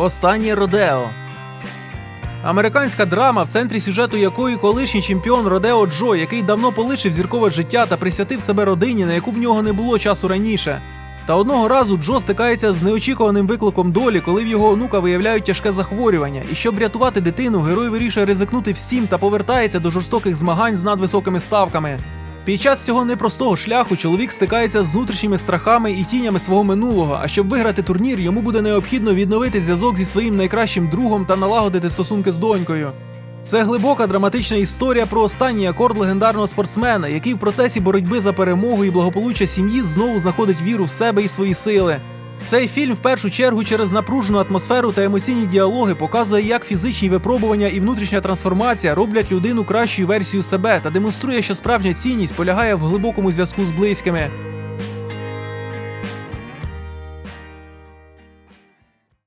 Останнє Родео. Американська драма, в центрі сюжету якої колишній чемпіон Родео Джо, який давно полишив зіркове життя та присвятив себе родині, на яку в нього не було часу раніше. Та одного разу Джо стикається з неочікуваним викликом долі, коли в його онука виявляють тяжке захворювання. І щоб врятувати дитину, герой вирішує ризикнути всім та повертається до жорстоких змагань з надвисокими ставками. Під час цього непростого шляху чоловік стикається з внутрішніми страхами і тінями свого минулого. А щоб виграти турнір, йому буде необхідно відновити зв'язок зі своїм найкращим другом та налагодити стосунки з донькою. Це глибока драматична історія про останній акорд легендарного спортсмена, який в процесі боротьби за перемогу і благополуччя сім'ї знову знаходить віру в себе і свої сили. Цей фільм в першу чергу через напружену атмосферу та емоційні діалоги показує, як фізичні випробування і внутрішня трансформація роблять людину кращою версією себе та демонструє, що справжня цінність полягає в глибокому зв'язку з близькими.